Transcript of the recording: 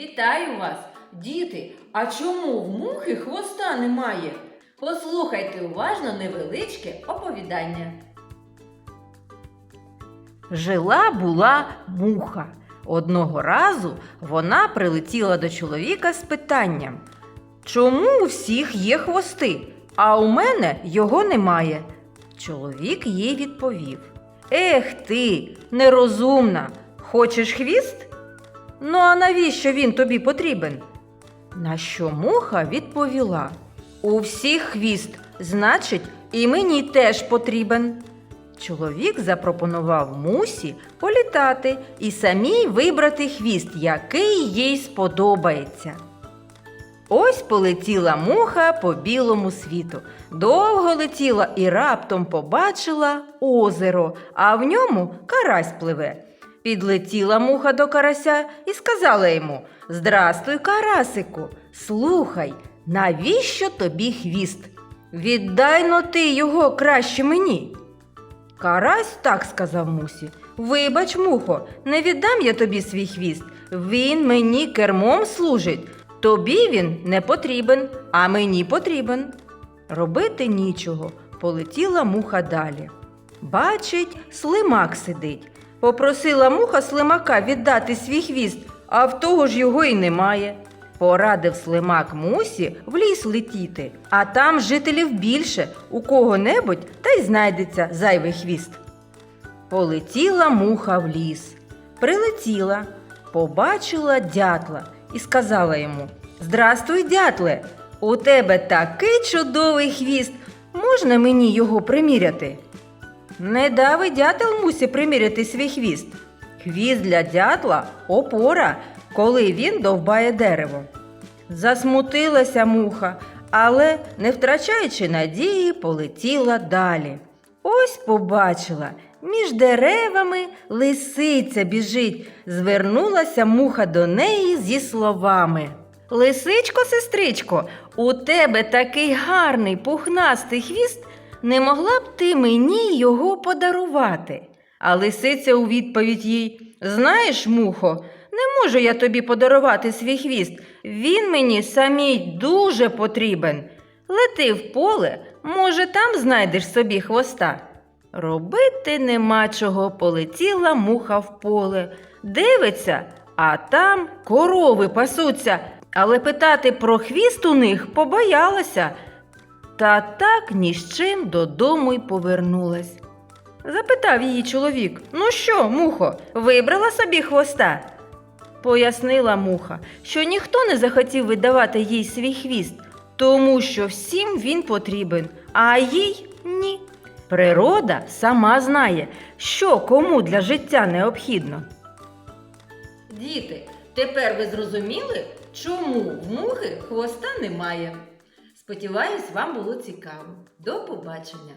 Вітаю вас, діти! А чому в мухи хвоста немає? Послухайте уважно невеличке оповідання. Жила була муха. Одного разу вона прилетіла до чоловіка з питанням: Чому у всіх є хвости, а у мене його немає? Чоловік їй відповів: Ех ти, нерозумна, хочеш хвіст? Ну, а навіщо він тобі потрібен? На що муха відповіла: У всіх хвіст, значить, і мені теж потрібен. Чоловік запропонував мусі політати і самій вибрати хвіст, який їй сподобається. Ось полетіла муха по білому світу. Довго летіла і раптом побачила озеро, а в ньому карась пливе. Підлетіла муха до карася і сказала йому: Здрастуй, карасику, слухай, навіщо тобі хвіст? Віддай но ти його краще мені. Карась так сказав мусі. Вибач, мухо, не віддам я тобі свій хвіст. Він мені кермом служить. Тобі він не потрібен, а мені потрібен. Робити нічого, полетіла муха далі. Бачить, слимак сидить. Попросила муха слимака віддати свій хвіст, а в того ж його й немає. Порадив слимак мусі в ліс летіти, а там жителів більше, у кого-небудь та й знайдеться зайвий хвіст. Полетіла муха в ліс, прилетіла, побачила дятла і сказала йому: Здрастуй, дятле! У тебе такий чудовий хвіст. Можна мені його приміряти? Не дави дятел мусі приміряти свій хвіст. Хвіст для дятла опора, коли він довбає дерево. Засмутилася муха, але, не втрачаючи надії, полетіла далі. Ось побачила, між деревами лисиця біжить. Звернулася муха до неї зі словами. Лисичко, сестричко, у тебе такий гарний пухнастий хвіст, не могла б ти мені його подарувати? А лисиця у відповідь їй: Знаєш, мухо, не можу я тобі подарувати свій хвіст. Він мені самій дуже потрібен. Лети в поле, може, там знайдеш собі хвоста. Робити нема чого, полетіла муха в поле. Дивиться, а там корови пасуться, але питати про хвіст у них побоялася. Та так ні з чим додому й повернулась. Запитав її чоловік: Ну що, мухо, вибрала собі хвоста? Пояснила муха, що ніхто не захотів видавати їй свій хвіст, тому що всім він потрібен, а їй ні. Природа сама знає, що кому для життя необхідно. Діти, тепер ви зрозуміли, чому в мухи хвоста немає. Сподіваюсь, вам було цікаво. До побачення!